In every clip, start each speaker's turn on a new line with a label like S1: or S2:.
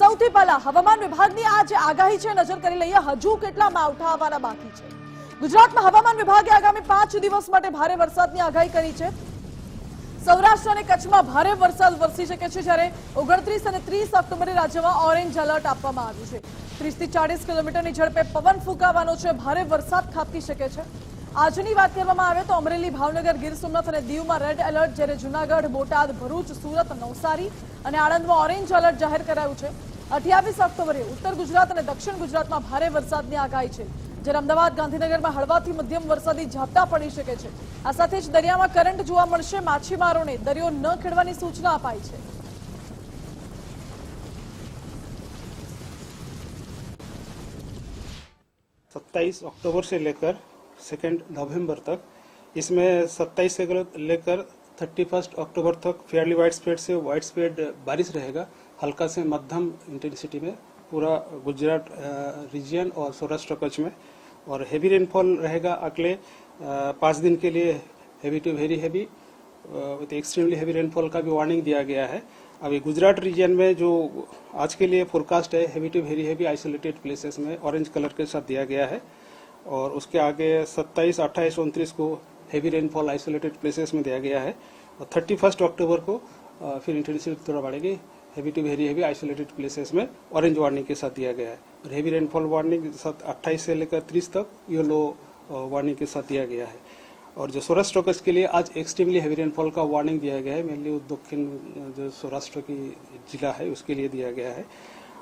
S1: સૌથી પહેલા હવામાન વિભાગની આ જે આગાહી છે. નજર કરી લઈએ, હજુ કેટલા માવઠા આવવાના બાકી છે. ગુજરાતમાં હવામાન વિભાગે આગામી પાંચ દિવસ માટે ભારે વરસાદની આગાહી કરી છે. સૌરાષ્ટ્ર અને કચ્છમાં ભારે વરસાદ વરસી શકે છે જ્યારે ઓગણત્રીસ અને ત્રીસ ઓક્ટોબરે રાજ્યમાં ઓરેન્જ એલર્ટ આપવામાં આવ્યું છે. ત્રીસથી ચાલીસ કિલોમીટરની ઝડપે પવન ફૂંકાવાનો છે. ભારે વરસાદ ખાબકી શકે છે. આજની વાત કરવામાં આવે તો અમરેલી, ભાવનગર, ગીર સોમનાથ અને દીવમાં રેડ એલર્ટ જ્યારે જુનાગઢ, બોટાદ, ભરૂચ, સુરત, નવસારી અને આણંદમાં ઓરેન્જ એલર્ટ જાહેર કરાયું છે. અઠ્યાવીસ ઓક્ટોબરે ઉત્તર ગુજરાત અને દક્ષિણ ગુજરાતમાં ભારે વરસાદની આગાહી છે જ્યારે અમદાવાદ ગાંધીનગરમાં હળવાથી મધ્યમ વરસાદી ઝાપટા પડી શકે છે આ સાથે જ દરિયામાં કરંટ જોવા મળશે માછીમારોને દરિયો ન ખેડવાની સૂચના અપાઈ છે
S2: सत्ताईस अक्टूबर से लेकर सेकेंड नवंबर तक इसमें सत्ताईस से लेकर थर्टी फर्स्ट अक्टूबर तक फेयरली वाइड स्प्रेड से वाइड स्प्रेड बारिश रहेगा हल्का से मध्यम इंटेंसिटी में पूरा गुजरात रीजन और सौराष्ट्र कच्छ में। और हेवी रेनफॉल रहेगा अगले पाँच दिन के लिए। Heavy to very heavy with extremely heavy rainfall का भी वार्निंग दिया गया है। अभी गुजरात रीजन में जो आज के लिए फोरकास्ट है heavy to very heavy isolated places में ऑरेंज कलर के साथ दिया गया है। और उसके आगे 27, 28, उनतीस को हेवी रेनफॉल आइसोलेटेड प्लेसेस में दिया गया है। और थर्टी फ़र्स्ट अक्टूबर को फिर इंटेंसिटी थोड़ा बढ़ेगी। Heavy to very heavy isolated places में ऑरेंज वार्निंग के साथ दिया गया है। और हेवी रेनफॉल वार्निंग के साथ अट्ठाईस से लेकर तीस तक येलो वार्निंग के साथ दिया गया है। और जो सौराष्ट्र कच्छ के लिए आज एक्सट्रीमली हैवी रेनफॉल का वार्निंग दिया गया है मेनली दक्षिण जो सौराष्ट्र की जिला है, उसके लिए दिया गया है।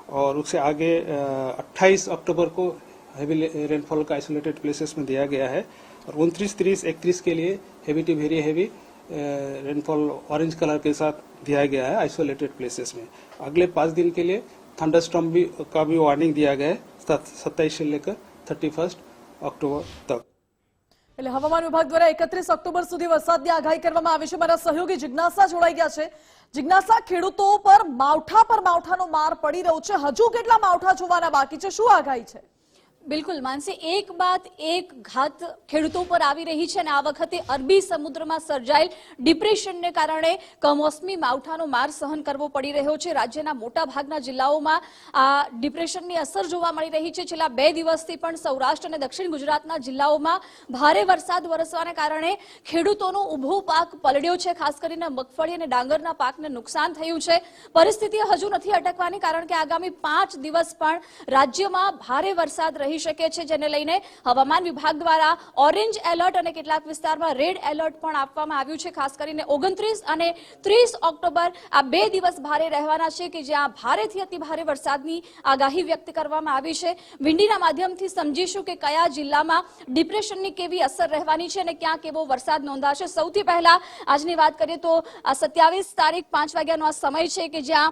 S2: और उससे आगे अट्ठाईस अक्टूबर को हेवी रेनफॉल का आइसोलेटेड प्लेसेस में दिया गया है। और उनतीस, तीस, इकतीस के लिए heavy to very heavy rainfall orange colour के साथ दिया गया है आइसोलेटेड प्लेसेस में अगले पाँच दिन के लिए थंडरस्टॉर्म भी का भी वार्निंग दिया गया है सत्ताईस से लेकर थर्टी फर्स्ट अक्टूबर तक
S1: એટલે હવામાન વિભાગ દ્વારા એકત્રીસ ઓક્ટોબર સુધી વરસાદની આગાહી કરવામાં આવી છે મારા સહયોગી જિજ્ઞાસા જોડાઈ ગયા છે જિજ્ઞાસા ખેડૂતો પર માવઠા પર માવઠાનો માર પડી રહ્યો છે હજુ કેટલા માવઠા જોવાના બાકી છે શું આગાહી છે
S3: બિલકુલ, માનસી. એક બાદ એક ઘાત ખેડૂતો પર આવી રહી છે અને આ વખતે અરબી સમુદ્રમાં સર્જાયેલ ડિપ્રેશનને કારણે કમોસમી માવઠાનો માર સહન કરવો પડી રહ્યો છે. રાજ્યના મોટા ભાગના જિલ્લાઓમાં આ ડિપ્રેશનની અસર જોવા મળી રહી છે. છેલ્લા બે દિવસથી પણ સૌરાષ્ટ્ર અને દક્ષિણ ગુજરાતના જિલ્લાઓમાં ભારે વરસાદ વરસવાને કારણે ખેડૂતોનો ઊભો પાક પલળ્યો છે. ખાસ કરીને મગફળી અને ડાંગરના પાકને નુકસાન થયું છે. પરિસ્થિતિ હજુ નથી અટકવાની, કારણ કે આગામી પાંચ દિવસ પણ રાજ્યમાં ભારે વરસાદ રહી શકે છે, જેને લઈને હવામાન વિભાગ દ્વારા ઓરેન્જ એલર્ટ અને કેટલાક વિસ્તારમાં રેડ એલર્ટ પણ આપવામાં આવ્યું છે. ખાસ કરીને ઓગણત્રીસ અને ત્રીસ ઓક્ટોબર આ બે દિવસ ભારે રહેવાના છે કે જ્યાં ભારેથી અતિ ભારે વરસાદની આગાહી વ્યક્ત કરવામાં આવી છે. વિંડીના માધ્યમથી સમજીશું કે કયા જિલ્લામાં ડિપ્રેશનની કેવી અસર રહેવાની છે અને ક્યાં કેવો વરસાદ નોંધાશે. સૌથી પહેલા આજની વાત કરીએ તો સત્યાવીસ તારીખ પાંચ વાગ્યાનો આ સમય છે કે જ્યાં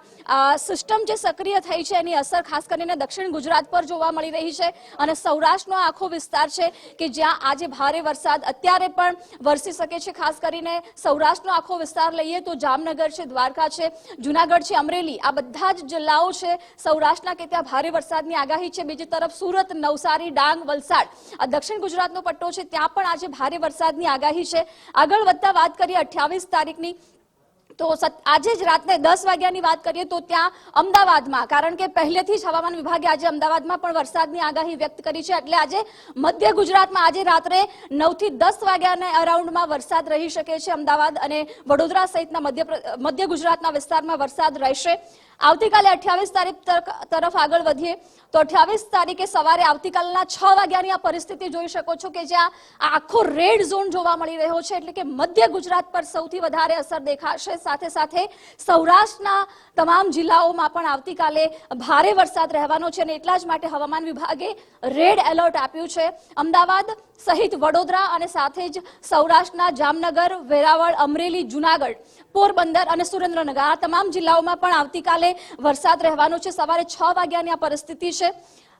S3: સિસ્ટમ જે સક્રિય થઈ છે એની અસર ખાસ કરીને દક્ષિણ ગુજરાત પર જોવા મળી રહી છે. અને સૌરાષ્ટ્રનો આખો વિસ્તાર છે કે જ્યાં આજે ભારે વરસાદ અત્યારે પણ વરસી શકે છે. ખાસ કરીને સૌરાષ્ટ્રનો આખો વિસ્તાર લઈએ તો જામનગર છે, દ્વારકા છે, જુનાગઢ છે, અમરેલી આ બધા જ જિલ્લાઓ છે સૌરાષ્ટ્રના કે ત્યાં ભારે વરસાદની આગાહી છે. બીજી તરફ સુરત, નવસારી, ડાંગ, વલસાડ આ દક્ષિણ ગુજરાતનો પટ્ટો છે. ત્યાં પણ આજે ભારે વરસાદની આગાહી છે. આગળ વધતા વાત કરીએ અઠ્યાવીસ તારીખની તો આજે જ રાત્રે દસ વાગ્યાની વાત કરીએ તો ત્યાં અમદાવાદમાં, કારણ કે પહેલેથી જ હવામાન વિભાગે આજે અમદાવાદમાં પણ વરસાદની આગાહી વ્યક્ત કરી છે. એટલે આજે મધ્ય ગુજરાતમાં આજે રાત્રે નવથી દસ વાગ્યાના અરાઉન્ડમાં વરસાદ રહી શકે છે અમદાવાદ અને વડોદરા સહિતના મધ્ય મધ્ય ગુજરાતના વિસ્તારમાં વરસાદ રહેશે. આવતીકાલે અઠ્યાવીસ તારીખ તરફ આગળ વધીએ તો અઠ્યાવીસ તારીખે સવારે આવતીકાલના છ વાગ્યાની આ પરિસ્થિતિ જોઈ શકો છો કે જ્યાં આખો રેડ ઝોન જોવા મળી રહ્યો છે. એટલે કે મધ્ય ગુજરાત પર સૌથી વધારે અસર દેખાશે. સાથે સાથે સૌરાષ્ટ્રના તમામ જિલ્લાઓમાં પણ આવતીકાલે ભારે વરસાદ રહેવાનો છે અને એટલા જ માટે હવામાન વિભાગે રેડ એલર્ટ આપ્યું છે. અમદાવાદ સહિત વડોદરા અને સાથે જ સૌરાષ્ટ્રના જામનગર, વેરાવળ, અમરેલી, જુનાગઢ, પોરબંદર અને સુરેન્દ્રનગર આ તમામ જિલ્લાઓમાં પણ આવતીકાલે વરસાદ રહેવાનો છે. સવારે છ વાગ્યાની આ પરિસ્થિતિ છે.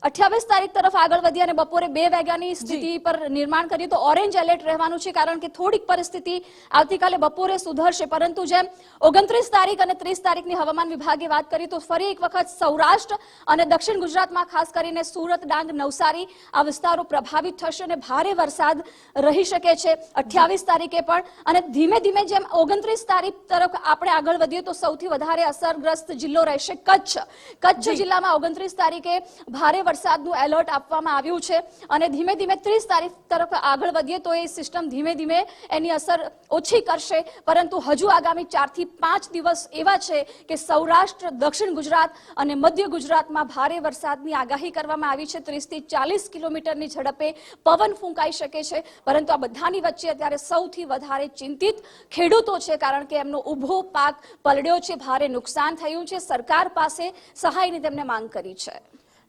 S3: અઠ્યાવીસ તારીખ તરફ આગળ વધી અને બપોરે બે વાગ્યાની સ્થિતિ પર નિર્માણ કર્યું તો ઓરેન્જ એલર્ટ રહેવાનું છે કારણ કે થોડીક પરિસ્થિતિ આવતીકાલે બપોરે સુધરશે. પરંતુ જેમ ઓગણત્રીસ તારીખ અને ત્રીસ તારીખની હવામાન વિભાગે વાત કરી તો ફરી એક વખત સૌરાષ્ટ્ર અને દક્ષિણ ગુજરાતમાં ખાસ કરીને સુરત ડાંગ નવસારી આ વિસ્તારો પ્રભાવિત થશે અને ભારે વરસાદ રહી શકે છે અઠ્યાવીસ તારીખે પણ. અને ધીમે ધીમે જેમ ઓગણત્રીસ તારીખ તરફ આપણે આગળ વધીએ તો સૌથી વધારે અસરગ્રસ્ત જિલ્લો રહેશે કચ્છ. કચ્છ જિલ્લામાં ઓગણત્રીસ તારીખે ભારે વરસાદનું એલર્ટ આપવામાં આવ્યું છે અને ધીમે ધીમે ત્રીસ તારીખ તરફ આગળ વધીએ તો એ સિસ્ટમ ધીમે ધીમે એની અસર ઓછી કરશે. પરંતુ હજુ આગામી ચારથી પાંચ દિવસ એવા છે કે સૌરાષ્ટ્ર, દક્ષિણ ગુજરાત અને મધ્ય ગુજરાતમાં ભારે વરસાદની આગાહી કરવામાં આવી છે. ત્રીસથી ચાલીસ કિલોમીટરની ઝડપે પવન ફૂંકાઈ શકે છે. પરંતુ આ બધાની વચ્ચે અત્યારે સૌથી વધારે ચિંતિત ખેડૂતો છે કારણ કે એમનો ઊભો પાક પલળ્યો છે, ભારે નુકસાન થયું છે. સરકાર પાસે સહાયની તેમને માંગ કરી છે.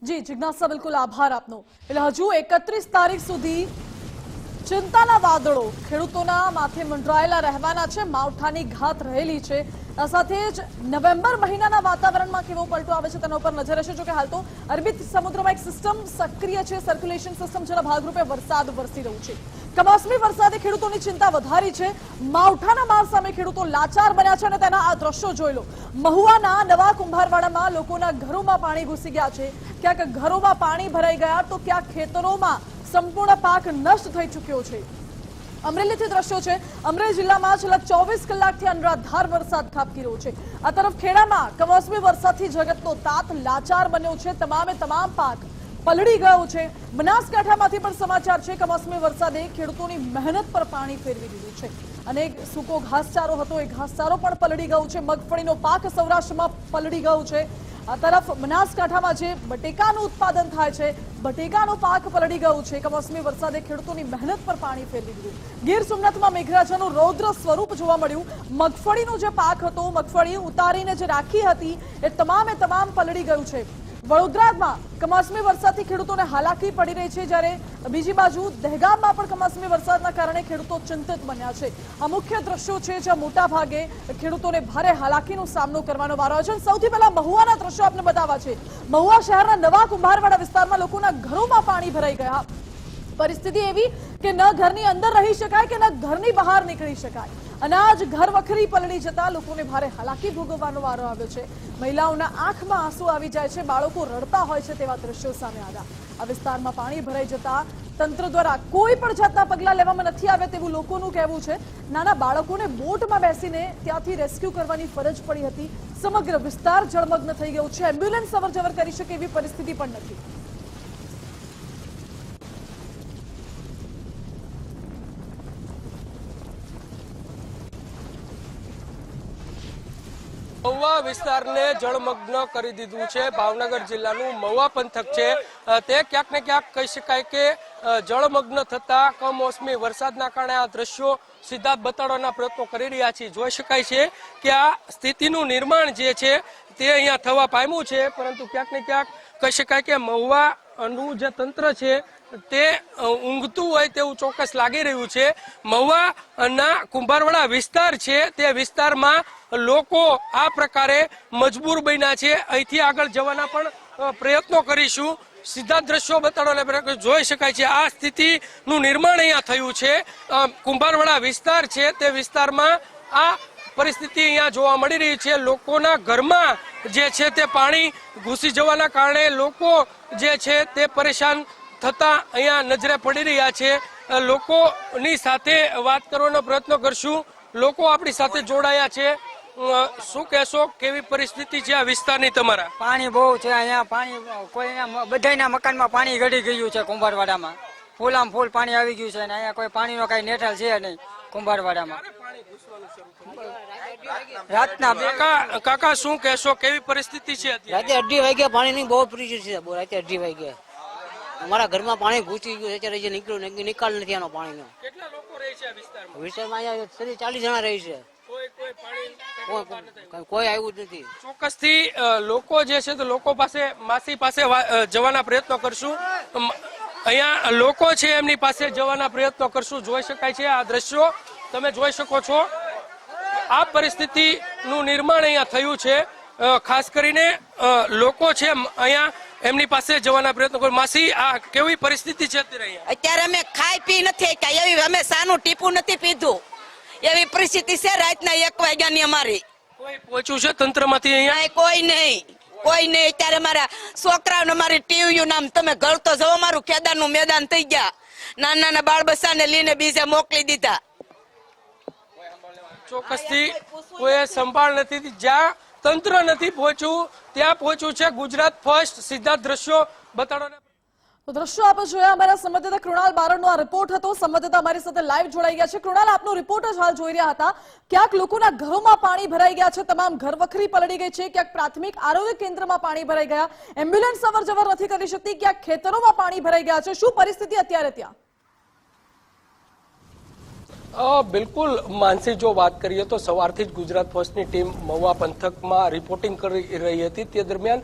S1: જી, જિજ્ઞાસા, બિલકુલ આભાર આપનો. એટલે હજુ એકત્રીસ તારીખ સુધી ચિંતાના વાદળો ખેડૂતોના માથે મંડરાયેલા રહેવાના છે, માવઠાની ઘાત રહેલી છે. સાથે જ નવેમ્બર મહિનાના વાતાવરણમાં કેવો પલટો આવે છે તેના ઉપર નજર હશે જો કે હાલ તો અરબી સમુદ્રમાં એક સિસ્ટમ સક્રિય છે સર્ક્યુલેશન સિસ્ટમ જેના ભાગરૂપે વરસાદ વરસી રહ્યું છે. કમોસમી વરસાદે ખેડૂતોની ચિંતા વધારી છે. માવઠાના માર સામે ખેડૂતો લાચાર બન્યા છે અને તેના આ દ્રશ્યો જોઈ લો. મહુવાના નવા કુંભારવાડામાં લોકોના ઘરોમાં પાણી ઘૂસી ગયા છે. ક્યાંક ઘરોમાં પાણી ભરાઈ ગયા તો ક્યાંક ખેતરોમાં સંપૂર્ણ પાક નષ્ટ થઈ ચૂક્યો છે. અમરેલીથી દ્રશ્યો છે. અમરેલી જિલ્લામાં છેલ્લા ચોવીસ કલાકથી અનરાધાર વરસાદ ખાબકી રહ્યો છે. આ તરફ ખેડામાં કમોસમી વરસાદથી જગતનો તાત લાચાર બન્યો છે. તમામે તમામ પાક પલળી ગયો છે. બનાસકાંઠામાંથી પણ સમાચાર છે કમોસમી વરસાદે ખેડૂતોની મહેનત પર પાણી ફેરવી દીધું છે. અને સૂકો ઘાસચારો હતો. એ ઘાસચારો પણ પલળી ગયો છે. મગફળીનો પાક સૌરાષ્ટ્રમાં પલળી ગયો છે. આ તરફ બનાસકાંઠામાં જે બટેકાનું ઉત્પાદન થાય છે, બટેકાનો પાક પલળી ગયું છે કમોસમી વરસાદે ખેડૂતોની મહેનત પર પાણી ફેરવી દીધું. ગીર સોમનાથમાં મેઘરાજાનું રૌદ્ર સ્વરૂપ જોવા મળ્યું. મગફળીનો જે પાક હતો, મગફળી ઉતારીને જે રાખી હતી, એ તમામે તમામ પલળી ગયું છે. વડોદરામાં કમોસમી વરસાદથી ખેડૂતોને હાલાકી પડી રહી છે જ્યારે બીજી બાજુ દહેગામમાં પણ કમોસમી વરસાદના કારણે ખેડૂતો ચિંતિત બન્યા છે. આ મુખ્ય દ્રશ્યો છે જ્યાં મોટા ભાગે ખેડૂતોને ભારે હાલાકીનો સામનો કરવાનો વારો છે. સૌથી પહેલા મહુવાના દ્રશ્યો આપને બતાવવા છે. મહુવા શહેરના નવા કુંભારવાડા વિસ્તારમાં લોકોના ઘરોમાં પાણી ભરાઈ ગયા. પરિસ્થિતિ એવી કે ન ઘરની અંદર રહી શકાય કે ન ઘરની બહાર નીકળી શકાય. અનાજ ઘર વખરી પલળી જતા લોકોને ભારે હાલાકી ભોગવવાનો વારો આવ્યો છે. મહિલાઓના આંખમાં આંસુ આવી જાય છે, બાળકો રડતા હોય છે તેવા દ્રશ્યો સામે આવ્યા. આ વિસ્તારમાં પાણી ભરાઈ જતા તંત્ર દ્વારા કોઈ પણ જાતના પગલા લેવામાં નથી આવ્યા તેવું લોકોનું કહેવું છે. નાના બાળકોને બોટમાં બેસીને ત્યાંથી રેસ્ક્યુ કરવાની ફરજ પડી હતી. સમગ્ર વિસ્તાર જળમગ્ન થઈ ગયો છે. એમ્બ્યુલન્સ અવરજવર કરી શકે એવી પરિસ્થિતિ પણ નથી.
S4: મહુવા વિસ્તારને જળમગ્ન કરી દીધું છે. ભાવનગર જિલ્લાનું મહુવા પંથક છે. તે ક્યાંક ને ક્યાંક કહી શકાય કે જળમગ્ન થતા કમોસમી વરસાદના કારણે આ દ્રશ્યો સીધા બતાડવાના પ્રયત્નો કરી રહ્યા છીએ. જોઈ શકાય છે કે આ સ્થિતિનું નિર્માણ જે છે તે અહીંયા થવા પામ્યું છે. પરંતુ ક્યાંક ને ક્યાંક કહી શકાય કે મહુવાનું જે તંત્ર છે તે ઊંઘતું હોય તેવું ચોક્કસ લાગી રહ્યું છે. મહુવાના કુંભારવાડા વિસ્તાર છે. તે વિસ્તારમાં લોકો આ પ્રકારે મજબૂર બન્યા છે. અહીંથી આગળ જવાના પણ પ્રયત્નો કરીશું. સીધા દ્રશ્યો બતાડવાના જોઈ શકાય છે, આ સ્થિતિનું નિર્માણ અહીંયા થયું છે. કુંભારવાળા વિસ્તાર છે. તે વિસ્તારમાં આ પરિસ્થિતિ અહીંયા જોવા મળી રહી છે. લોકોના ઘરમાં જે છે તે પાણી ઘૂસી જવાના કારણે લોકો જે છે તે પરેશાન થતા અહીંયા નજરે પડી રહ્યા છે. લોકોની સાથે વાત કરવાનો પ્રયત્ન કરશું. લોકો આપણી સાથે જોડાયા છે. શું કહેશો? કેવી પરિસ્થિતિ છે આ વિસ્તારની તમારા?
S5: પાણી બહુ છે અહીંયા પાણી કોઈ અહીંયા બધાના મકાનમાં પાણી ગળી ગયું છે કુંભારવાડામાં. ફૂલામ ફૂલ પાણી આવી ગયું છે અને અહીંયા કોઈ પાણીનો કઈ નેઠલ છે નહીં કુંભારવાડામાં. રાતના
S4: કાકા કાકા શું કહેશો? કેવી પરિસ્થિતિ છે અત્યારે?
S6: રાતે અઢી વાગ્યા પાણીની બહુ પ્રિજ છે બહુ રાતે અઢી વાગ્યા. અમારા ઘરમાં પાણી ઘૂસી ગયું છે અત્યારે જે નીકળ્યું નિકાલ નથી આનો પાણીનો.
S4: કેટલા લોકો રહે છે આ વિસ્તારમાં?
S6: વિસ્તારમાં અહીંયા ચાલીસ જણા રહી છે.
S4: કોઈ
S6: આવ્યું જ નથી.
S4: ચોક્કસથી લોકો જે છે તો લોકો પાસે માસી પાસે જવાના પ્રયત્નો કરશું. અહીંયા લોકો છે એમની પાસે જવાના પ્રયત્નો કરશું. જોઈ શકાય છે આ દ્રશ્યો. તમે જોઈ શકો છો. આ પરિસ્થિતિનું નિર્માણ અહીંયા થયું છે. ખાસ કરીને લોકો છે અહીંયા એમની પાસે જવાના પ્રયત્ન કરું. માસી આ કેવી પરિસ્થિતિ છે અત્યારે
S7: અત્યારે અમે ખાઈ પી નથી એવી અમે સાનું ટીપું નથી પીધું. એવી પરિસ્થિતિ છે રાતના એક વાગ્યાની અમારી.
S4: કોઈ પહોંચ્યું છે તંત્રમાંથી અહીંયા?
S7: કોઈ નહીં. કોઈ નહીં. અત્યારે મારા છોકરાઓને મારી ટીવીયું નામ તમે ઘર તો જવો મારું ખેદાનનું મેદાન થઈ ગયા. નાના નાના બાળ બચ્ચાને લઈને બીજે મોકલી દીધા.
S4: ચોક્કસથી કોઈ સંભાળ નથી જ્યાં તંત્ર નથી પહોંચ્યું. ત્યાં પહોંચ્યું છે ગુજરાત ફર્સ્ટ. સીધા દ્રશ્યો બતાડો
S1: તો દ્રશ્યો આપણે જોયા, અમારા સંવાદદાતા કૃણાલ બારડનો આ રિપોર્ટ હતો. સંવાદદાતા અમારી સાથે લાઈવ જોડાઈ ગયા છે. કૃણાલ, આપનો રિપોર્ટ જ હાલ જોઈ રહ્યા હતા. ક્યાંક લોકોના ઘરોમાં પાણી ભરાઈ ગયા છે. તમામ ઘર વખરી પલળી ગઈ છે. ક્યાંક પ્રાથમિક આરોગ્ય કેન્દ્રમાં પાણી ભરાઈ ગયા. એમ્બ્યુલન્સ અવર જવર નથી કરી શકતી. ક્યાંક ખેતરોમાં પાણી ભરાઈ ગયા છે. શું પરિસ્થિતિ અત્યારે ત્યાં?
S4: બિલકુલ માનસી, જો વાત કરીએ તો સવારથી જ ગુજરાત ફર્સ્ટની ટીમ મહુવા પંથકમાં રિપોર્ટિંગ કરી રહી હતી. તે દરમિયાન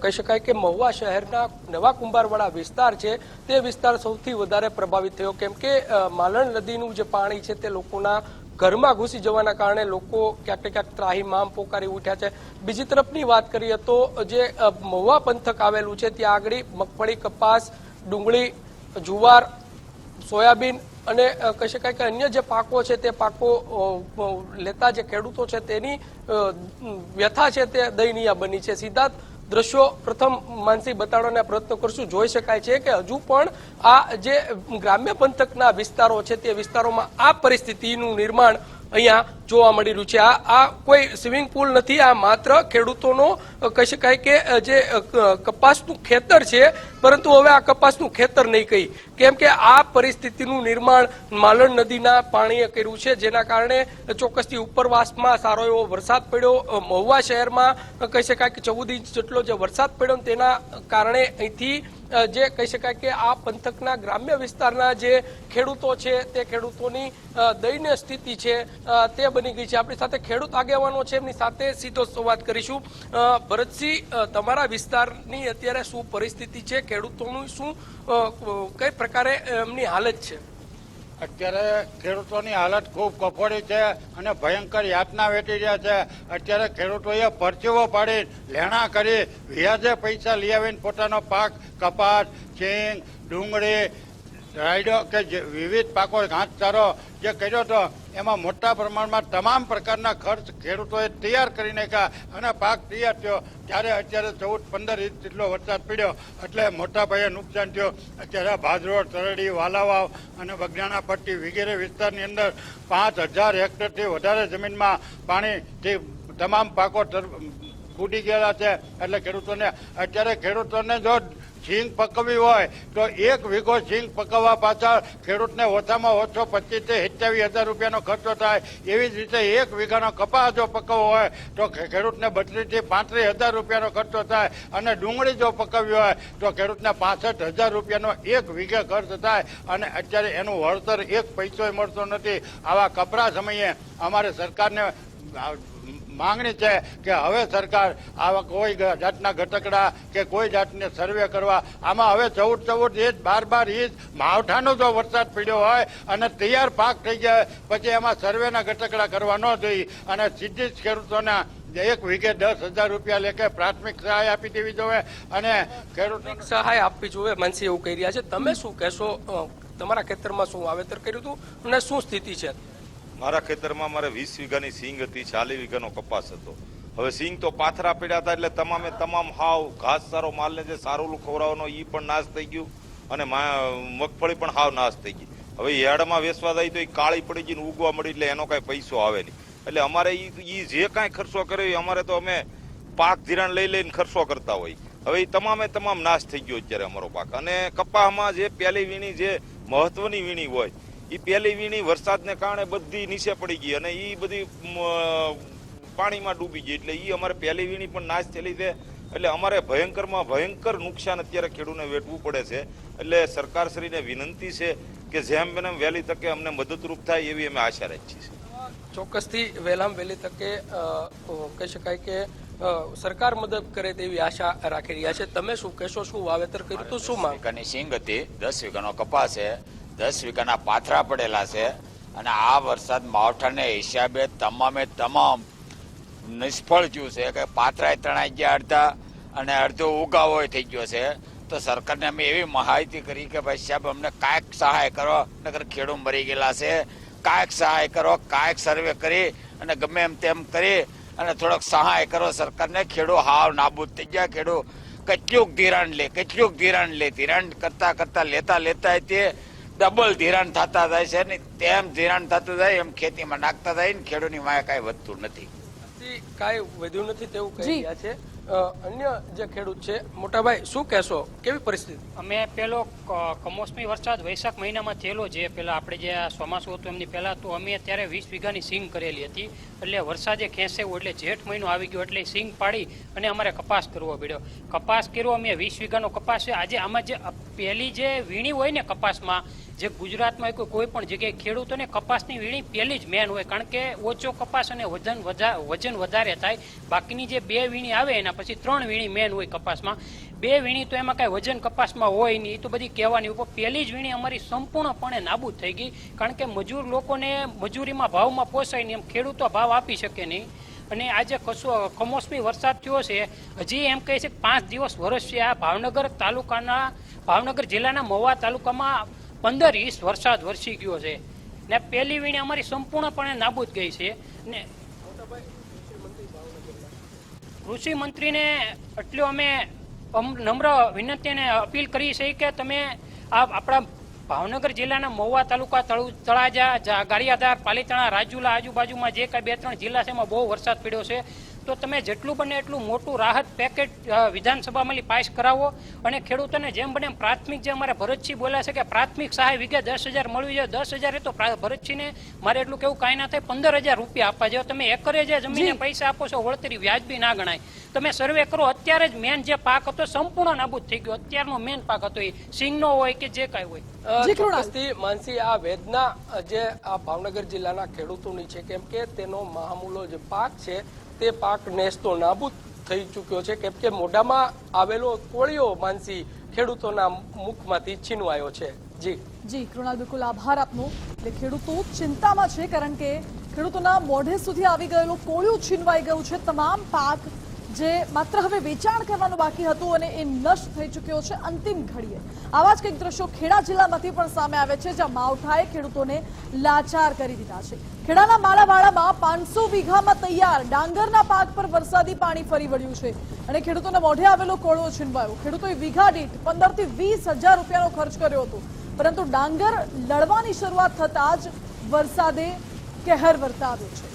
S4: કહી શકાય કે મહુવા શહેરના નવા કુંભારવાળા વિસ્તાર છે, તે વિસ્તાર સૌથી વધારે પ્રભાવિત થયો. કેમ કે માલણ નદીનું જે પાણી છે તે લોકોના ઘરમાં ઘૂસી જવાના કારણે લોકો ક્યાંક ક્યાંક ત્રાહીમામ પોકારી ઉઠ્યા છે. બીજી તરફની વાત કરીએ તો જે મહુવા પંથક આવેલું છે, ત્યાં આગળ મગફળી, કપાસ, ડુંગળી, જુવાર, સોયાબીન અને કહી શકાય કે અન્ય જે પાકો છે તે પાકો લેતા જે ખેડૂતો છે તેની વ્યથા છે તે દયનીય બની છે. સીધા દ્રશ્યો પ્રથમ માનસી બતાડવાના પ્રયત્ન કરશું. જોઈ શકાય છે કે હજુ પણ આ જે ગ્રામ્ય પંથકના વિસ્તારો છે તે વિસ્તારોમાં આ પરિસ્થિતિનું નિર્માણ અહીંયા જોવા મળી રહ્યું છે. આ આ કોઈ સ્વિમિંગ પુલ નથી, આ માત્ર ખેડૂતોનો કહી શકાય કે જે કપાસનું ખેતર છે પરંતુ હવે આ કપાસનું ખેતર નહીં કહી. કેમ કે આ પરિસ્થિતિનું નિર્માણ માલણ નદીના પાણીએ કર્યું છે, જેના કારણે ચોક્કસથી ઉપરવાસમાં સારો એવો વરસાદ પડ્યો. મહુવા શહેરમાં કહી શકાય કે ચૌદ ઇંચ જેટલો જે વરસાદ પડ્યો તેના કારણે અહીંથી જે કહી શકાય કે આ પંથકના ગ્રામ્ય વિસ્તારના જે ખેડૂતો છે, તે ખેડૂતોની દયનીય સ્થિતિ છે તે બની ગઈ છે. આપણી સાથે ખેડૂત આગેવાનો છે, એમની સાથે સીધો સંવાદ કરીશું. ભરતસિંહ તમારા વિસ્તારની અત્યારે શું પરિસ્થિતિ છે? ખેડૂતોનું શું કઈ પ્રકારે એમની હાલત છે?
S8: અત્યારે ખેડૂતોની હાલત ખૂબ કફોડી છે અને ભયંકર યાતના વેઠી રહ્યા છે. અત્યારે ખેડૂતોએ પરચીઓ પાડી લેણા કરી વ્યાજે પૈસા લઈ આવીને પોતાનો પાક, કપાસ, ચીંગ, ડુંગળી રાયડો કે જે વિવિધ પાકો ઘાસચારો જે કર્યો હતો, એમાં મોટા પ્રમાણમાં તમામ પ્રકારના ખર્ચ ખેડૂતોએ તૈયાર કરી નાખ્યા અને પાક તૈયાર થયો. ત્યારે અત્યારે ચૌદ પંદર ઇંચ જેટલો વરસાદ પડ્યો. એટલે મોટા પાયે નુકસાન થયો. અત્યારે ભાદરોડ તરડી, વાલાવાવ અને બગડાણા પટ્ટી વગેરે વિસ્તારની અંદર પાંચ હજાર હેક્ટરથી વધારે જમીનમાં પાણીથી તમામ પાકો ફૂટી ગયેલા છે. એટલે ખેડૂતોને અત્યારે ખેડૂતોને જો સિંગ પકવવી હોય તો એક વીઘો ઝીંગ પકવવા પાછળ ખેડૂતને ઓછામાં ઓછો પચીસથી સત્યાવીસ હજાર રૂપિયાનો ખર્ચો થાય. એવી જ રીતે એક વીઘાનો કપાસ જો પકવવો હોય તો ખેડૂતને બત્રીસથી પાંત્રીસ હજાર રૂપિયાનો ખર્ચો થાય અને ડુંગળી જો પકવવી હોય તો ખેડૂતને પાસઠ હજાર રૂપિયાનો એક વીઘે ખર્ચ થાય અને અત્યારે એનું વળતર એક પૈસોય મળતો નથી. આવા કપરા સમયે અમારે સરકારને માંગણી છે કે હવે સરકાર આવા કોઈ જાતના ઘટકડા કે કોઈ જાતને સર્વે કરવા. આમાં હવે ચૌદ ચૌદ ઇંચ બાર બાર ઇંચ માવઠાનો જો વરસાદ પડ્યો હોય અને તૈયાર પાક થઈ જાય પછી એમાં સર્વેના ઘટકડા કરવા ન જોઈએ. અને સીધી જ ખેડૂતોના એક વીઘે દસ હજાર રૂપિયા લેખે પ્રાથમિક સહાય આપી દેવી જોઈએ. અને ખેડૂતોને
S4: સહાય આપવી જોઈએ, મનસી એવું કહી રહ્યા છે. તમે શું કહેશો? તમારા ખેતરમાં શું વાવેતર કર્યું હતું? અને શું સ્થિતિ છે?
S9: મારા ખેતરમાં મારે વીસ વીઘાની સિંગ હતી, ચાલીસ વીઘાનો કપાસ હતો. હવે સિંગ તો પાથરા પડ્યા હતા એટલે તમામે તમામ હાવ ઘાસ સારો માલને જે સારું ખવડાવવાનો એ પણ નાશ થઈ ગયું અને મગફળી પણ હાવ નાશ થઈ ગઈ. હવે યાર્ડમાં વેસવા જાય તો એ કાળી પડી ગઈ ને ઉગવા મળી એટલે એનો કાંઈ પૈસો આવે નહીં. એટલે અમારે એ જે કાંઈ ખર્ચો કર્યો એ અમારે તો અમે પાક ધિરાણ લઈ લઈને ખર્ચો કરતા હોય. હવે એ તમામે તમામ નાશ થઈ ગયો અત્યારે અમારો પાક. અને કપાસમાં જે પહેલી વીણી જે મહત્વની વીણી હોય એ પહેલી વીણી વરસાદને કારણે બધી નીચે પડી ગઈ અને એ બધી પાણીમાં ડૂબી ગઈ. એટલે એ અમારે પહેલી વીણી પણ નાશ થયેલી છે. એટલે અમારે ભયંકરમાં ભયંકર નુકસાન અત્યારે ખેડૂતને વેઠવું પડે છે. એટલે સરકારશ્રીને વિનંતી છે કે જેમ બને એમ વહેલી તકે અમને મદદરૂપ થાય એવી અમે આશા રાખીએ છીએ.
S4: ચોક્કસથી વહેલામ વહેલી તકે કહી શકાય કે સરકાર મદદ કરે તેવી આશા રાખી રહ્યા છે. તમે શું કહેશો શું વાવેતર કર્યું તો શું માંગ?
S10: અને સિંગ હતી દસ વીઘાનો કપાસ છે. દસ વીઘાના પાથરા પડેલા છે અને આ વરસાદ માવઠાને હિસાબે તમામે તમામ નિષ્ફળ થયું છે. કે પાથરાય તણાઈ ગયા અડધા અને અડધો ઉગાવો થઈ ગયો છે. તો સરકારને અમે એવી માહિતી કરી કે ભાઈ સાહેબ, અમને કાંઈક સહાય કરો નગર ખેડૂત મરી ગયેલા છે. કાંઈક સહાય કરો, કાંઈક સર્વે કરી અને ગમે એમ તેમ કરી અને થોડોક સહાય કરો. સરકારને ખેડૂ હાવ નાબૂદ થઈ ગયા. ખેડૂ કેટલુંક ધિરાણ લે, કેટલુંક ધિરાણ લે ધિરાણ કરતા કરતા લેતા લેતા તે ડબલ ધિરાણ થતા જાય છે ને તેમ ધિરાણ થતું જાય એમ ખેતીમાં નાખતા જાય ને ખેડૂતની માયા કાંઈ વધતું નથી.
S4: થી કાંઈ વધ્યું નથી તેવું કહી. રહ્યા છે. અન્ય જે ખેડૂત છે મોટાભાઈ શું કહેશો? કેવી પરિસ્થિતિ?
S11: અમે પેલો કમોસમી વરસાદ વૈશાખ મહિનામાં થયેલો જે પેલા આપણે જે આ ચોમાસું હતું એમની પહેલા તો અમે ત્યારે વીસ વીઘાની સિંગ કરેલી હતી. એટલે વરસાદે ખેંચેવો એટલે જેઠ મહિનો આવી ગયો એટલે સિંગ પાડી અને અમારે કપાસ કરવો પડ્યો. કપાસ કર્યો અમે વીસ વીઘાનો કપાસ છે. આજે આમાં જે પહેલી જે વીણી હોય ને કપાસમાં જે ગુજરાતમાં કોઈ પણ જગ્યાએ ખેડૂતોને કપાસની વીણી પહેલી જ મેન હોય, કારણ કે ઓછો કપાસ અને વજન વજન વધારે થાય. બાકીની જે બે વીણી આવે, એના પછી ત્રણ વીણી મેન હોય કપાસમાં. બે વીણી તો એમાં કાંઈ વજન કપાસમાં હોય નહીં, એ તો બધી કહેવાની ઉપર પહેલી જ વીણી અમારી સંપૂર્ણપણે નાબૂદ થઈ ગઈ, કારણ કે મજૂર લોકોને મજૂરીમાં ભાવમાં પોસાય નહીં, એમ ખેડૂતો ભાવ આપી શકે નહીં. અને આજે કમોસમી વરસાદ થયો છે, હજી એમ કહે છે કે પાંચ દિવસ વરસશે આ ભાવનગર તાલુકાના ભાવનગર જિલ્લાના મહુવા તાલુકામાં પંદર ઈસ વરસાદ વરસી ગયો છે. ને પહેલી વીણી અમારી સંપૂર્ણપણે નાબૂદ ગઈ છે. ને કૃષિ મંત્રીને એટલું અમે નમ્ર વિનંતીને અપીલ કરી છે કે તમે આ આપણા ભાવનગર જિલ્લાના મહુવા તાલુકા તળુ, તળાજા ગારિયાધાર, પાલીતાણા, રાજુલા આજુબાજુમાં જે કાંઈ બે ત્રણ જિલ્લા છે એમાં બહુ વરસાદ પડ્યો છે. તો તમે જેટલું બને એટલું મોટું રાહત પેકેજ વિધાનસભામાંથી વિધાનસભામાં પાસ કરાવો. અને ખેડૂતોને જેમ બને એમ પ્રાથમિક જે અમારે ભરતસિંહ બોલ્યા છે કે પ્રાથમિક સહાય વિગે દસ હજાર મળવી જોઈએ. દસ હજાર એ તો ભરતસિંહને મારે એટલું કેવું કાંઈ ના થાય. પંદર હજાર રૂપિયા આપવા જોઈએ તમે એકરે જે જમીને પૈસા આપો છો વળતરી વ્યાજબી ના ગણાય. તમે સર્વે કરો અત્યારે જ મેન જે પાક હતો સંપૂર્ણ નાબૂદ થઈ ગયો. અત્યારનો મેન પાક હતો એ. સિંગનો હોય કે જે કાંઈ હોય.
S4: માનસી આ વેદના જે આ ભાવનગર જિલ્લાના ખેડૂતોની છે કેમ કે તેનો મહામૂલો જે પાક છે તે પાક નેસ્તો નાબૂદ થઈ ચૂક્યો છે. કેમ કે મોઢામાં આવેલો કોળિયો માનસી ખેડૂતોના મુખમાંથી છીનવાયો છે. જી.
S1: જી, કૃણાલ, બિલકુલ આભાર આપનો. એટલે ખેડૂતો ચિંતામાં છે કારણ કે ખેડૂતોના મોઢે સુધી આવી ગયેલું કોળિયું છીનવાઈ ગયું છે. તમામ પાક જે માત્ર હવે વેચાણ કરવાનું બાકી હતું અને એ નષ્ટ થઈ ચૂક્યો છે અંતિમ ઘડીએ. આવા જ કંઈક દ્રશ્યો ખેડા જિલ્લામાંથી પણ સામે આવે છે, જ્યાં માવઠાએ ખેડૂતોને લાચાર કરી દીધા છે. ખેડાના માળાવાડામાં પાંચસો વીઘામાં તૈયાર ડાંગરના પાક પર વરસાદી પાણી ફરી વળ્યું છે અને ખેડૂતોને મોઢે આવેલો કોળો છીનવાયો. ખેડૂતોએ વીઘા દીઠ પંદરથી વીસ હજાર રૂપિયાનો ખર્ચ કર્યો હતો. પરંતુ ડાંગર લડવાની શરૂઆત થતાં જ વરસાદે કહેર વર્તાવ્યો છે.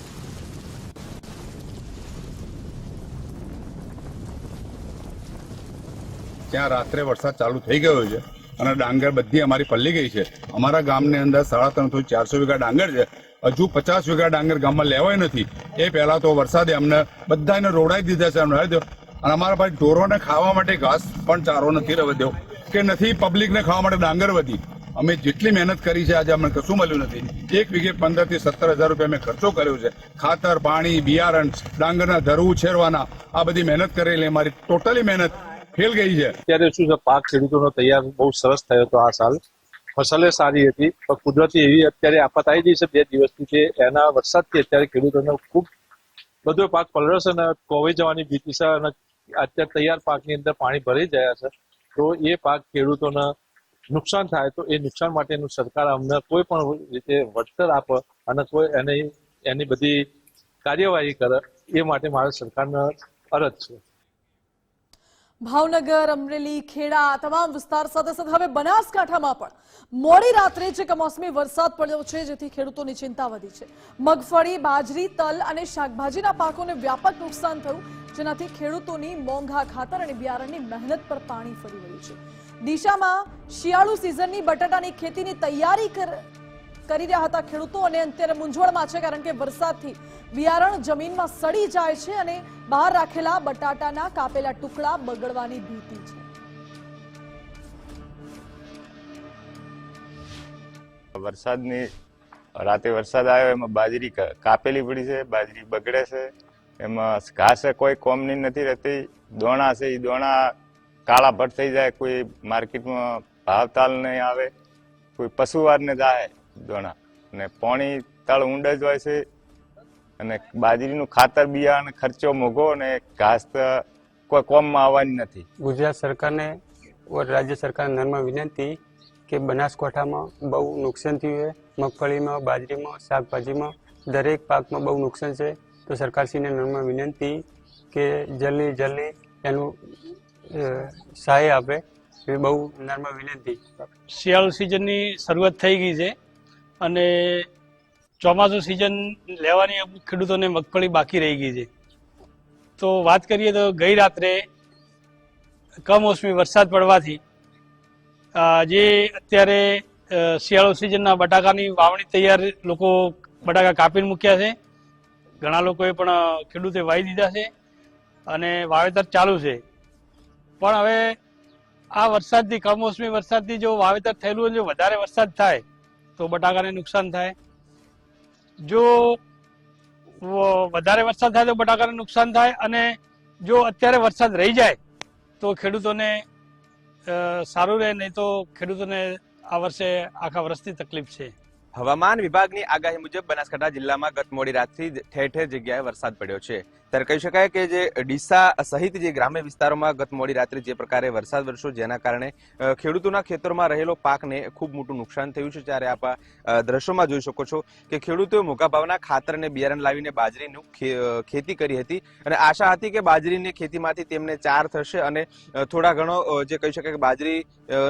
S12: ત્યાં રાત્રે વરસાદ ચાલુ થઈ ગયો છે અને ડાંગર બધી અમારી પલ્લી ગઈ છે. અમારા ગામની અંદર સાડા ત્રણસો ચારસો વીઘા ડાંગર છે. હજુ પચાસ વીઘા ડાંગર ગામમાં લેવાય નથી. એ પહેલાં તો વરસાદે અમને બધાને રોડાઈ દીધા છે, અમને. અને અમારા પાસે ઢોરોને ખાવા માટે ઘાસ પણ ચારો નથી દેવો કે નથી, પબ્લિકને ખાવા માટે ડાંગર વધી. અમે જેટલી મહેનત કરી છે, આજે અમને કશું મળ્યું નથી. એક વીઘે પંદરથી સત્તર હજાર રૂપિયા મેં ખર્ચો કર્યો છે. ખાતર, પાણી, બિયારણ, ડાંગરના ધરવું ઉછેરવાના આ બધી મહેનત કરેલી. અમારી ટોટલી મહેનત ફેલ ગઈ છે.
S13: અત્યારે શું છે, પાક ખેડૂતોનો તૈયાર બહુ સરસ થયો હતો આ સાલ. ફસલે સારી હતી, પણ કુદરતી એવી અત્યારે આફત આવી ગઈ છે બે દિવસથી કે એના વરસાદથી અત્યારે ખેડૂતોનો ખૂબ બધો પાક પલળે છે અને કોવાઈ જવાની ભીતિ છે અને અત્યારે તૈયાર પાકની અંદર પાણી ભરાઈ ગયા છે. તો એ પાક ખેડૂતોને નુકસાન થાય તો એ નુકસાન માટેનું સરકાર અમને કોઈ પણ રીતે વળતર આપે અને કોઈ એની એની બધી કાર્યવાહી કરે, એ માટે મારે સરકારને અરજ છે.
S1: ભાવનગર, અમરેલી, ખેડા તમામ વિસ્તાર સાથે સાથે હવે બનાસકાંઠામાં પણ મોડી રાત્રે જે કમોસમી વરસાદ પડ્યો છે, જેથી ખેડૂતોની ચિંતા વધી છે. મગફળી, બાજરી, તલ અને શાકભાજીના પાકોને વ્યાપક નુકસાન થયું, જેનાથી ખેડૂતોની મોંઘા ખાતર અને બિયારણની મહેનત પર પાણી ફરી વળ્યું છે. દિશામાં શિયાળુ સિઝનની બટાટાની ખેતીની તૈયારી કર રહ્યા હતા ખેડૂતો અને અત્યારે મૂંઝવણમાં છે કારણ કે વરસાદથી બિયારણ જમીનમાં સડી જાય છે અને બહાર રાખેલા બટાટાના કાપેલા ટુકડા બગડવાની ભીતિ છે.
S14: વરસાદની, રાતે વરસાદ આવ્યો, એમાં બાજરી કાપેલી પડી છે, બાજરી બગડે છે, એમાં ઘાસ કોઈ કોમની નથી રહેતી, દોણા છે એ દોણા કાળા ભટ્ટ થઈ જાય, કોઈ માર્કેટમાં ભાવતાલ નહીં આવે, કોઈ પશુવારને જાય દોણા અને પાણી તળ ઊંડા જ હોય છે. અને બાજરીનું ખાતર બિયારણ ખર્ચો મોઘો અને ઘાસ તો કોઈ કોમમાં આવવાની નથી.
S15: ગુજરાત સરકારને રાજ્ય સરકારને નર્મા વિનંતી કે બનાસકાંઠામાં બહુ નુકસાન થયું છે. મગફળીમાં બાજરીમાં શાકભાજીમાં દરેક પાકમાં બહુ નુકસાન છે. તો સરકારશ્રીને નર્મા વિનંતી કે જલ્દી જલ્દી એનું સહાય આપે. એ બહુ નમ્ર વિનંતી.
S11: શિયાળુ સિઝનની શરૂઆત થઈ ગઈ છે. અને ચોમાસું સિઝન લેવાની અમુક ખેડૂતોને મગફળી બાકી રહી ગઈ છે. તો વાત કરીએ તો ગઈ રાત્રે કમોસમી વરસાદ પડવાથી જે અત્યારે શિયાળો સિઝનના બટાકાની વાવણી તૈયાર લોકો બટાકા કાપીને મૂક્યા છે. ઘણા લોકોએ પણ ખેડૂતે વાવી દીધા છે અને વાવેતર ચાલુ છે. પણ હવે આ વરસાદથી, કમોસમી વરસાદથી જો વાવેતર થયેલું જો વધારે વરસાદ થાય તો બટાકાને નુકસાન થાય. જો વધારે વરસાદ થાય તો બટાકાને નુકસાન થાય અને જો અત્યારે વરસાદ રહી જાય તો ખેડૂતોને સારું રહે, નહીં તો ખેડૂતોને આ વર્ષે આખા વર્ષથી તકલીફ છે.
S16: હવામાન વિભાગની આગાહી મુજબ બનાસકાંઠા જિલ્લામાં ગત મોડી રાતથી ઠેર ઠેર જગ્યાએ વરસાદ પડ્યો છે. ત્યારે કહી શકાય કે જે ડીસા સહિત જે ગ્રામ્ય વિસ્તારોમાં ગત મોડી રાત્રે જે પ્રકારે વરસાદ વરસ્યો જેના કારણે ખેડૂતોના ખેતરમાં રહેલો પાકને ખૂબ મોટું નુકસાન થયું છે. ત્યારે આપ દ્રશ્યોમાં જોઈ શકો છો કે ખેડૂતોએ મોટા ભાવના ખાતર અને બિયારણ લાવીને બાજરીનું ખેતી કરી હતી અને આશા હતી કે બાજરીની ખેતીમાંથી તેમને ચાર થશે અને થોડા ઘણો જે કહી શકાય કે બાજરી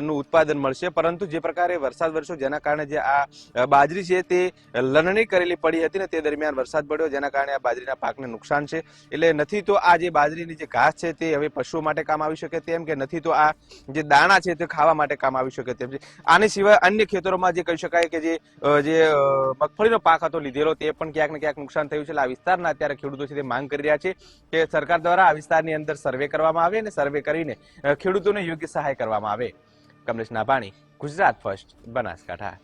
S16: નું ઉત્પાદન મળશે. પરંતુ જે પ્રકારે વરસાદ વરસ્યો જેના કારણે જે આ બાજરી છે તે લણણી કરેલી પડી હતી ને તે દરમિયાન વરસાદ પડ્યો, જેના કારણે આ બાજરીના પાકને નુકસાન છે. એટલે નથી તો આ જે બાજરીની જે ઘાસ છે તે હવે પશુઓ માટે કામ આવી શકે તેમ કે નથી તો આ જે દાણા છે તે ખાવા માટે કામ આવી શકે તેમ છે. આની સિવાય અન્ય ખેતરોમાં જે કહી શકાય કે જે જે મગફળીનો પાક હતો, લીધેલો, તે પણ ક્યાંક ને ક્યાંક નુકસાન થયું છે. એટલે આ વિસ્તારના અત્યારે ખેડૂતો છે તે માંગ કરી રહ્યા છે કે સરકાર દ્વારા આ વિસ્તારની અંદર સર્વે કરવામાં આવે અને સર્વે કરીને ખેડૂતોને યોગ્ય સહાય કરવામાં આવે. કમલેશ નાભાણી, ગુજરાત ફર્સ્ટ, બનાસકાંઠા.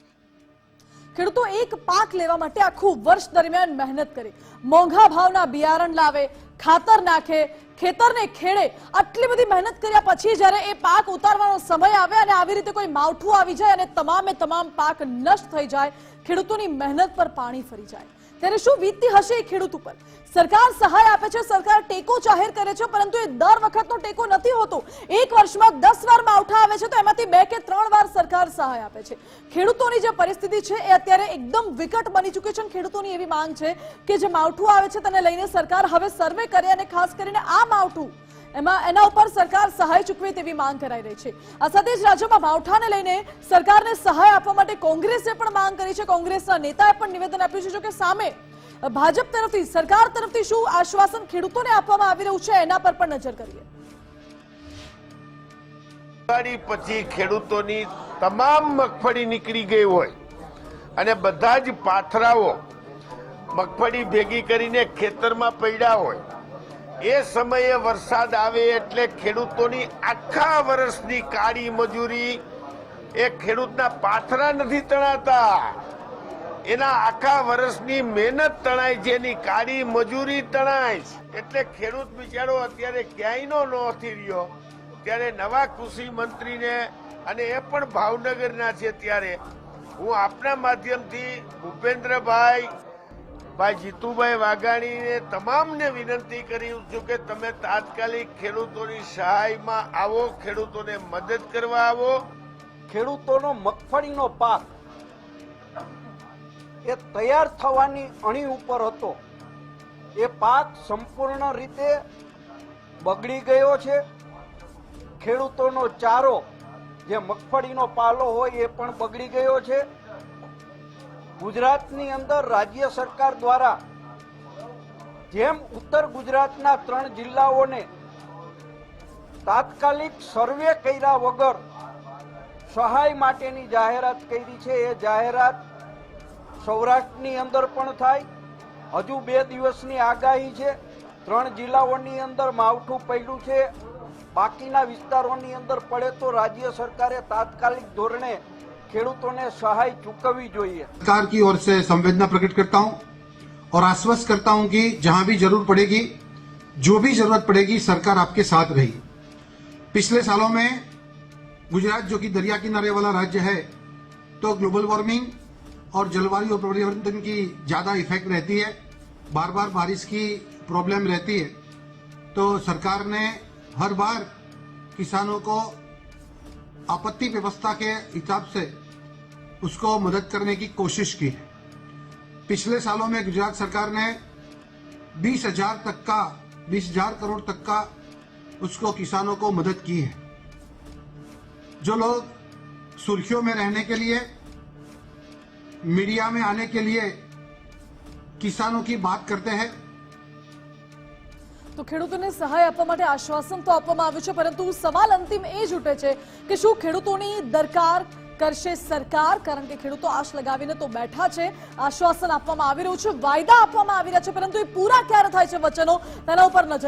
S1: ખેડૂતો એક પાક લેવા માટે આખું વર્ષ દરમિયાન મહેનત કરી. મોંઘા ભાવના બિયારણ લાવે, ખાતર નાખે, ખેતરને ખેડે. આટલી બધી મહેનત કર્યા પછી જ્યારે એ પાક ઉતારવાનો સમય આવે અને આવી રીતે કોઈ માવઠું આવી જાય અને તમામે તમામ પાક નષ્ટ થઈ જાય, ખેડૂતોની મહેનત પર પાણી ફરી જાય. ત્યારે શું વીતતી હશે એ ખેડૂત ઉપર? સરકાર સહાય આપે છે, સરકાર ટેકો જાહેર કરે છે, પરંતુ એ દર વખતનો ટેકો નથી હોતો. એક વર્ષમાં દસ વાર માવઠા આવે છે તો એમાંથી બે કે ત્રણ વાર સરકાર સહાય આપે છે. ખેડૂતોની જે પરિસ્થિતિ છે એ અત્યારે એકદમ વિકટ બની ચૂકી છે અને ખેડૂતોની એવી માંગ છે કે જે માવઠું આવે છે તેને લઈને સરકાર હવે સર્વે કરે અને ખાસ કરીને આ માવઠું એમાં એના ઉપર સરકાર સહાય ચૂકવે તેવી માંગ કરાઈ રહી છે. આ સાથે જ રાજ્યમાં માવઠાને લઈને સરકારને સહાય આપવા માટે કોંગ્રેસે પણ માંગ કરી છે. કોંગ્રેસના નેતાએ પણ નિવેદન આપ્યું છે જોકે સામે ભાજપ તરફથી, સરકાર તરફથી શું આશ્વાસન ખેડૂતોને આપવામાં આવી રહ્યું છે, એના પર પણ નજર કરીએ.
S17: દિવાળી પછી ખેડૂતોની તમામ મગફળી નીકળી ગઈ હોય અને બધા જ પાથરાઓ મગફળી ભેગી કરીને ખેતરમાં પડ્યા હોય એ સમયે વરસાદ આવે એટલે ખેડૂતોની આખા વર્ષની કાળી મજૂરી એ ખેડૂતના પાથરા નથી તણાતા. એના આખા વર્ષની મહેનત તણાય છે એની કાળી મજૂરી તણાય એટલે ખેડૂત બિચારો અત્યારે ક્યાંયનો નથી રહ્યો. ત્યારે નવા કૃષિ મંત્રીને અને એ પણ ભાવનગરના છે ત્યારે. હું આપના માધ્યમથી ભૂપેન્દ્રભાઈ ભાઈ જીતુભાઈ વાઘાણીને તમામને વિનંતી કરી છું કે તમે તાત્કાલિક ખેડૂતોની સહાયમાં આવો, ખેડૂતોને મદદ કરવા આવો.
S18: ખેડૂતોનો મગફળીનો પાક એ તૈયાર થવાની અણી ઉપર હતો. એ પાક સંપૂર્ણ રીતે બગડી ગયો છે. ખેડૂતોનો ચારો, જે મગફળીનો પાલો હોય એ પણ બગડી ગયો છે. ગુજરાતની અંદર રાજ્ય સરકાર દ્વારા જેમ ઉત્તર ગુજરાતના ત્રણ જિલ્લાઓને તાત્કાલિક સર્વે કર્યા વગર સહાય માટેની જાહેરાત કરી છે, એ જાહેરાત સૌરાષ્ટ્રની અંદર પણ થાય. હજુ બે દિવસની આગાહી છે. ત્રણ જિલ્લાઓની અંદર માવઠું પડ્યું છે. બાકીના વિસ્તારોની અંદર પડે તો રાજ્ય સરકારે તાત્કાલિક ધોરણે ખેડૂતોને સહાય ચૂકવવી જોઈએ
S19: सरकार की ओर से संवेदना प्रकट करता हूं और आश्वस्त करता हूं कि जहां भी जरूर पड़ेगी जो भी जरूरत पड़ेगी सरकार आपके साथ रहेगी पिछले सालों में गुजरात जो कि दरिया किनारे वाला राज्य है तो ग्लोबल वार्मिंग और जलवायु और परिवर्तन की ज्यादा इफेक्ट रहती है बार बार बारिश की प्रॉब्लम रहती है तो सरकार ने हर बार किसानों को आपत्ति व्यवस्था के हिसाब से उसको मदद करने की कोशिश की है पिछले सालों में गुजरात सरकार ने बीस हजार तक का बीस हजार करोड़ तक का उसको किसानों को मदद की है जो लोग सुर्खियों में रहने के लिए मीडिया में आने के लिए किसानों की बात करते हैं
S1: તો ખેડૂતોને સહાય આપવા માટે આશ્વાસન તો આપવામાં આવ્યું છે પરંતુ સવાલ અંતિમ એ જ ઉઠે છે કે શું ખેડૂતોની દરકાર કરશે સરકાર, કારણ કે ખેડૂતો આશ લગાવીને તો બેઠા છે. આશ્વાસન આપવામાં આવી રહ્યું છે, વાયદા આપવામાં આવી રહ્યા છે, પરંતુ એ પૂરા ક્યારે થાય છે વચનો? તેના ઉપર નજર